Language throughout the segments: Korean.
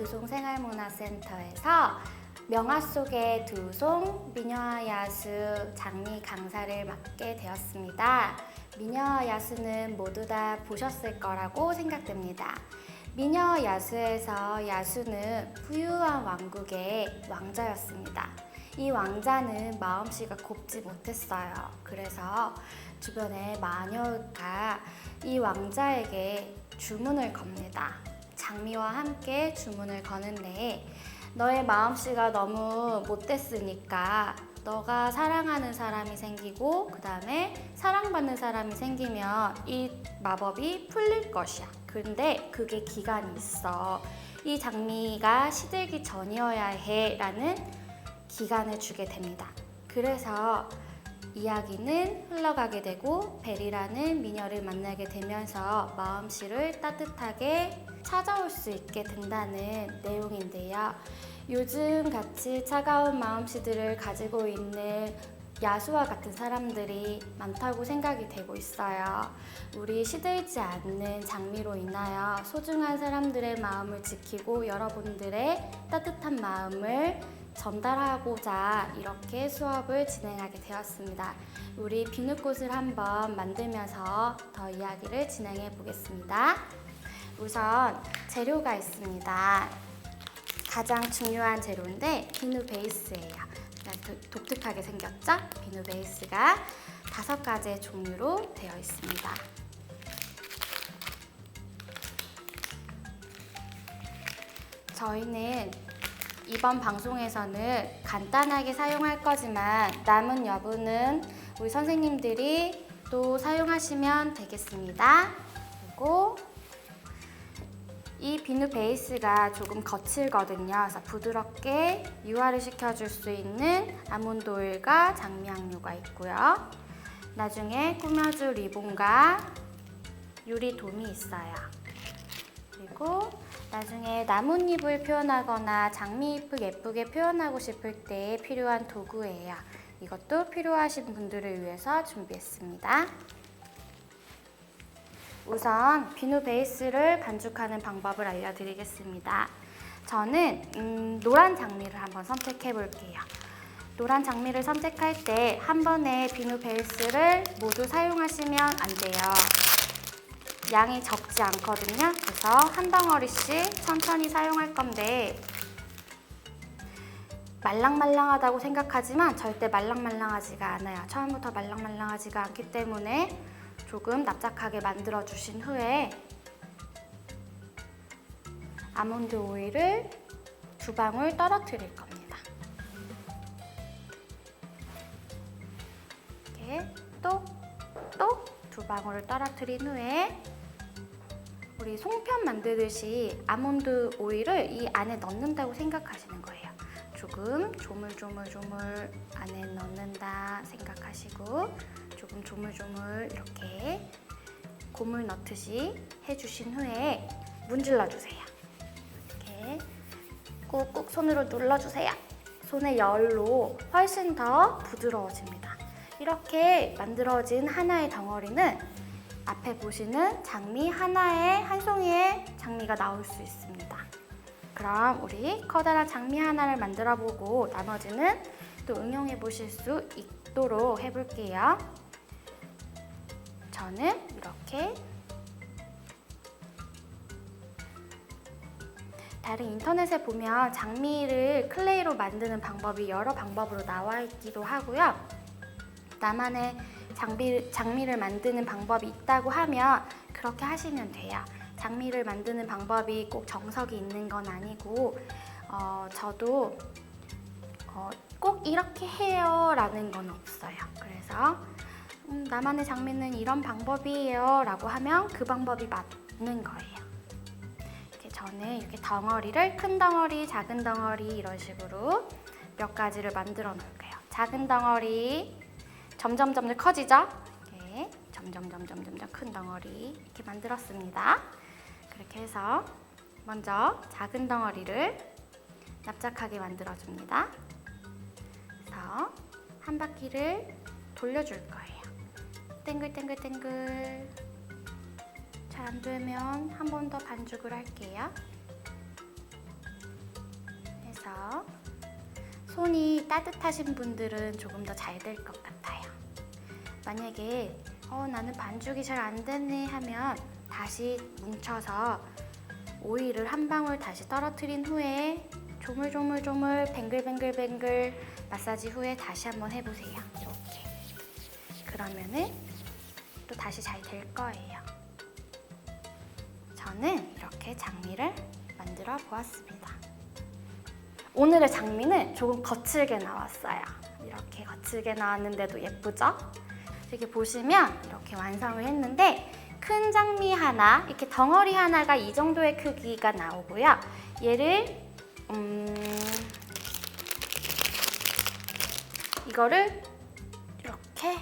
두송생활문화센터에서 명화 속의 두송 미녀와 야수 장미 강사를 맡게 되었습니다. 미녀와 야수는 모두 다 보셨을 거라고 생각됩니다. 미녀 야수에서 야수는 부유한 왕국의 왕자였습니다. 이 왕자는 마음씨가 곱지 못했어요. 그래서 주변의 마녀가 이 왕자에게 주문을 겁니다. 장미와 함께 주문을 거는데 너의 마음씨가 너무 못됐으니까 너가 사랑하는 사람이 생기고 그 다음에 사랑받는 사람이 생기면 이 마법이 풀릴 것이야. 근데 그게 기간이 있어. 이 장미가 시들기 전이어야 해 라는 기간을 주게 됩니다. 그래서 이야기는 흘러가게 되고 벨이라는 미녀를 만나게 되면서 마음씨를 따뜻하게 찾아올 수 있게 된다는 내용인데요. 요즘 같이 차가운 마음씨들을 가지고 있는 야수와 같은 사람들이 많다고 생각이 되고 있어요. 우리 시들지 않는 장미로 인하여 소중한 사람들의 마음을 지키고 여러분들의 따뜻한 마음을 전달하고자 이렇게 수업을 진행하게 되었습니다. 우리 비누꽃을 한번 만들면서 더 이야기를 진행해 보겠습니다. 우선 재료가 있습니다. 가장 중요한 재료인데 비누 베이스예요. 도- 독특하게 생겼죠? 비누 베이스가 다섯 가지의 종류로 되어 있습니다. 저희는 이번 방송에서는 간단하게 사용할 거지만 남은 여부는 우리 선생님들이 또 사용하시면 되겠습니다. 그리고 이 비누 베이스가 조금 거칠거든요. 그래서 부드럽게 유화를 시켜줄 수 있는 아몬드 오일과 장미향료가 있고요. 나중에 꾸며줄 리본과 유리돔이 있어요. 그리고 나중에 나뭇잎을 표현하거나 장미잎을 예쁘게 표현하고 싶을 때 필요한 도구예요. 이것도 필요하신 분들을 위해서 준비했습니다. 우선 비누 베이스를 반죽하는 방법을 알려드리겠습니다. 저는 음, 노란 장미를 한번 선택해 볼게요. 노란 장미를 선택할 때 한 번에 비누 베이스를 모두 사용하시면 안 돼요. 양이 적지 않거든요. 그래서 한 덩어리씩 천천히 사용할 건데 말랑말랑하다고 생각하지만 절대 말랑말랑하지가 않아요. 처음부터 말랑말랑하지가 않기 때문에 조금 납작하게 만들어 주신 후에 아몬드 오일을 두 방울 떨어뜨릴 겁니다. 이렇게 또 또 두 방울을 떨어뜨린 후에 우리 송편 만들듯이 아몬드 오일을 이 안에 넣는다고 생각하시는 거예요. 조금 조물조물조물 안에 넣는다 생각하시고 조금 조물조물 이렇게 고물 넣듯이 해주신 후에 문질러 주세요. 이렇게 꾹꾹 손으로 눌러주세요. 손의 열로 훨씬 더 부드러워집니다. 이렇게 만들어진 하나의 덩어리는 앞에 보시는 장미 하나에 한 송이의 장미가 나올 수 있습니다. 그럼 우리 커다란 장미 하나를 만들어 보고 나머지는 또 응용해 보실 수 있도록 해볼게요. 저는 이렇게 다른 인터넷에 보면 장미를 클레이로 만드는 방법이 여러 방법으로 나와 있기도 하고요. 나만의 장비, 장미를 만드는 방법이 있다고 하면 그렇게 하시면 돼요. 장미를 만드는 방법이 꼭 정석이 있는 건 아니고 어, 저도 어, 꼭 이렇게 해요 라는 건 없어요. 그래서 음, 나만의 장미는 이런 방법이에요 라고 하면 그 방법이 맞는 거예요. 저는 이렇게 덩어리를 큰 덩어리, 작은 덩어리 이런 식으로 몇 가지를 만들어 놓을게요. 작은 덩어리 점점 점점 커지죠? 이렇게 점점 점점 점점 큰 덩어리 이렇게 만들었습니다. 그렇게 해서 먼저 작은 덩어리를 납작하게 만들어 줍니다. 그래서 한 바퀴를 돌려줄 거예요. 땡글땡글땡글 잘 안 되면 한 번 더 반죽을 할게요. 해볼게요. 손이 따뜻하신 분들은 조금 더 잘 될 것 같아요. 만약에 어, 나는 반죽이 잘 안 되네 하면 다시 뭉쳐서 오일을 한 방울 다시 떨어뜨린 후에 조물조물조물 뱅글뱅글뱅글 마사지 후에 다시 한번 해보세요. 이렇게. 그러면은 또 다시 잘 될 거예요. 저는 이렇게 장미를 만들어 보았습니다. 오늘의 장미는 조금 거칠게 나왔어요. 이렇게 거칠게 나왔는데도 예쁘죠? 이렇게 보시면 이렇게 완성을 했는데 큰 장미 하나, 이렇게 덩어리 하나가 이 정도의 크기가 나오고요. 얘를 음, 이거를 이렇게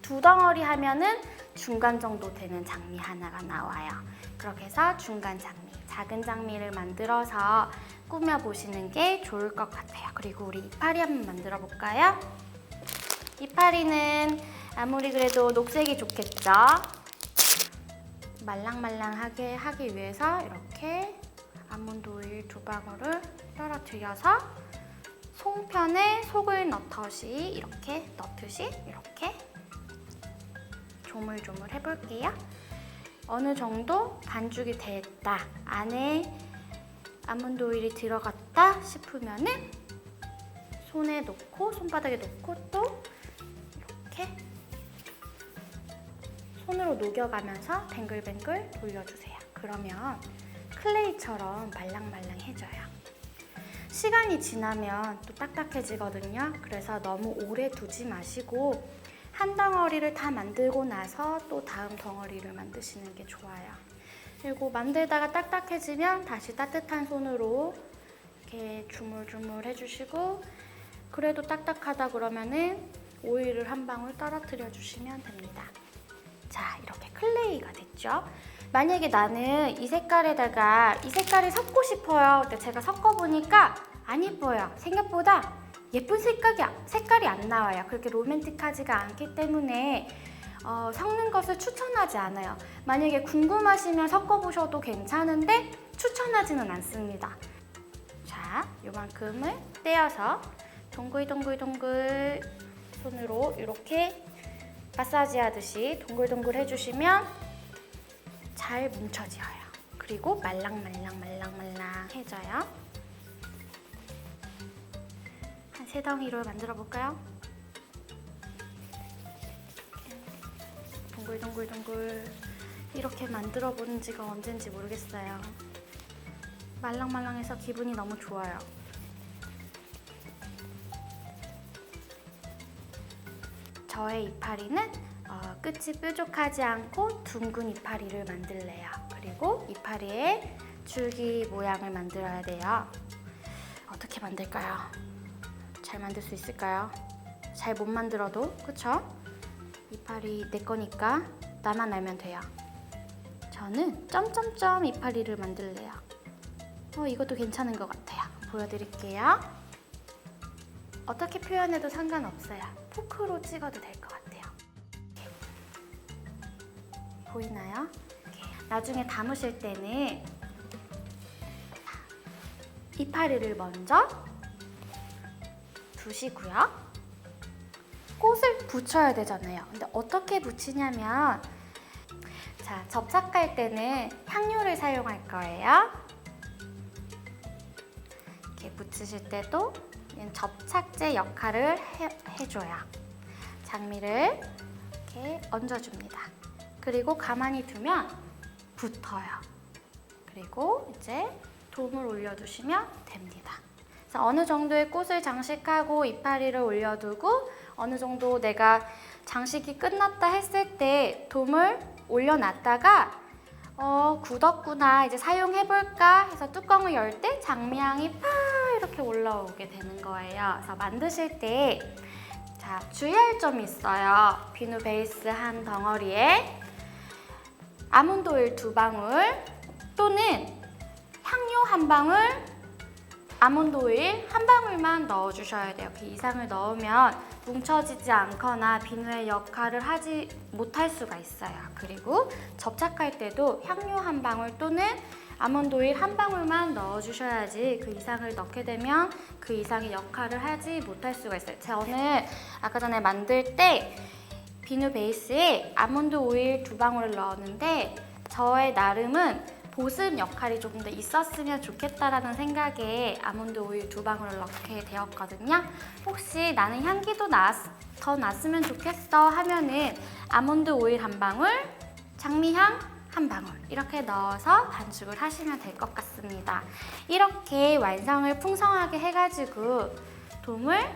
두 덩어리 하면은 중간 정도 되는 장미 하나가 나와요. 그렇게 해서 중간 장미, 작은 장미를 만들어서 꾸며 보시는 게 좋을 것 같아요. 그리고 우리 이파리 한번 만들어 볼까요? 이파리는 아무리 그래도 녹색이 좋겠죠? 말랑말랑하게 하기 위해서 이렇게 아몬드 오일 두 방울을 떨어뜨려서 송편에 속을 넣듯이 이렇게 넣듯이 이렇게 조물조물 해볼게요. 어느 정도 반죽이 됐다. 안에 아몬드 오일이 들어갔다 싶으면은 손에 놓고 손바닥에 놓고 또 이렇게 손으로 녹여가면서 뱅글뱅글 돌려주세요. 그러면 클레이처럼 말랑말랑해져요. 시간이 지나면 또 딱딱해지거든요. 그래서 너무 오래 두지 마시고 한 덩어리를 다 만들고 나서 또 다음 덩어리를 만드시는 게 좋아요. 그리고 만들다가 딱딱해지면 다시 따뜻한 손으로 이렇게 주물주물 해주시고 그래도 딱딱하다 그러면은 오일을 한 방울 떨어뜨려 주시면 됩니다. 자, 이렇게 클레이가 됐죠? 만약에 나는 이 색깔에다가 이 색깔을 섞고 싶어요. 근데 제가 섞어보니까 안 예뻐요. 생각보다 예쁜 색깔이, 색깔이 안 나와요. 그렇게 로맨틱하지가 않기 때문에 어, 섞는 것을 추천하지 않아요. 만약에 궁금하시면 섞어보셔도 괜찮은데 추천하지는 않습니다. 자, 요만큼을 떼어서 동글동글동글 손으로 이렇게 마사지 하듯이 동글동글 해주시면 잘 뭉쳐져요. 그리고 말랑말랑말랑말랑 해져요. 한 세 덩이로 만들어 볼까요? 동글동글동글 이렇게 만들어 본 지가 언젠지 모르겠어요. 말랑말랑해서 기분이 너무 좋아요. 저의 이파리는 어, 끝이 뾰족하지 않고 둥근 이파리를 만들래요. 그리고 이파리에 줄기 모양을 만들어야 돼요. 어떻게 만들까요? 잘 만들 수 있을까요? 잘 못 만들어도 그쵸? 이파리 내 거니까 나만 알면 돼요. 저는 점점점 이파리를 만들래요. 어, 이것도 괜찮은 것 같아요. 보여드릴게요. 어떻게 표현해도 상관없어요. 포크로 찍어도 될 것 같아요. 보이나요? 나중에 담으실 때는 이파리를 먼저 두시고요. 꽃을 붙여야 되잖아요. 근데 어떻게 붙이냐면 자, 접착할 때는 향료를 사용할 거예요. 붙이실 때도 접착제 역할을 해, 해줘요. 장미를 이렇게 얹어줍니다. 그리고 가만히 두면 붙어요. 그리고 이제 돔을 올려두시면 됩니다. 그래서 어느 정도의 꽃을 장식하고 이파리를 올려두고 어느 정도 내가 장식이 끝났다 했을 때 돔을 올려놨다가 어, 굳었구나 이제 사용해볼까 해서 뚜껑을 열 때 장미향이 팍 이렇게 올라오게 되는 거예요. 그래서 만드실 때 자, 주의할 점이 있어요. 비누 베이스 한 덩어리에 아몬드 오일 두 방울 또는 향료 한 방울 아몬드 오일 한 방울만 넣어주셔야 돼요. 그 이상을 넣으면 뭉쳐지지 않거나 비누의 역할을 하지 못할 수가 있어요. 그리고 접착할 때도 향료 한 방울 또는 아몬드 오일 한 방울만 넣어주셔야지 그 이상을 넣게 되면 그 이상의 역할을 하지 못할 수가 있어요. 오늘 아까 전에 만들 때 비누 베이스에 아몬드 오일 두 방울을 넣었는데 저의 나름은 보습 역할이 조금 더 있었으면 좋겠다라는 생각에 아몬드 오일 두 방울을 넣게 되었거든요. 혹시 나는 향기도 나, 더 났으면 좋겠어 하면은 아몬드 오일 한 방울, 장미향 한 방울 이렇게 넣어서 반죽을 하시면 될 것 같습니다. 이렇게 완성을 풍성하게 해가지고 돔을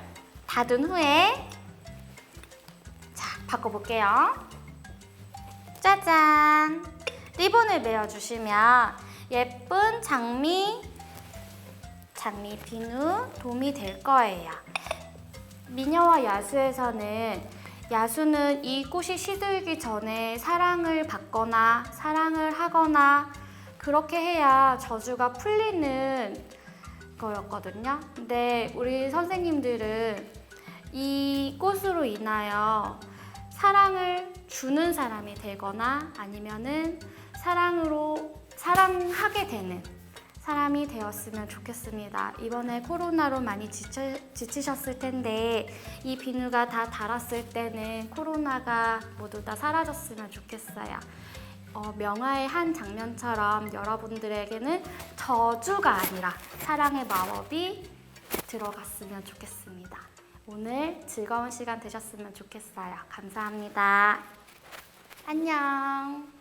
닫은 후에 자 바꿔볼게요. 짜잔! 리본을 매어주시면 예쁜 장미, 장미 비누 돔이 될 거예요. 미녀와 야수에서는 야수는 이 꽃이 시들기 전에 사랑을 받거나 사랑을 하거나 그렇게 해야 저주가 풀리는 거였거든요. 근데 우리 선생님들은 이 꽃으로 인하여 사랑을 주는 사람이 되거나 아니면은 사랑으로 사랑하게 되는 사람이 되었으면 좋겠습니다. 이번에 코로나로 많이 지쳐, 지치셨을 텐데 이 비누가 다 닳았을 때는 코로나가 모두 다 사라졌으면 좋겠어요. 어, 명화의 한 장면처럼 여러분들에게는 저주가 아니라 사랑의 마법이 들어갔으면 좋겠습니다. 오늘 즐거운 시간 되셨으면 좋겠어요. 감사합니다. 안녕.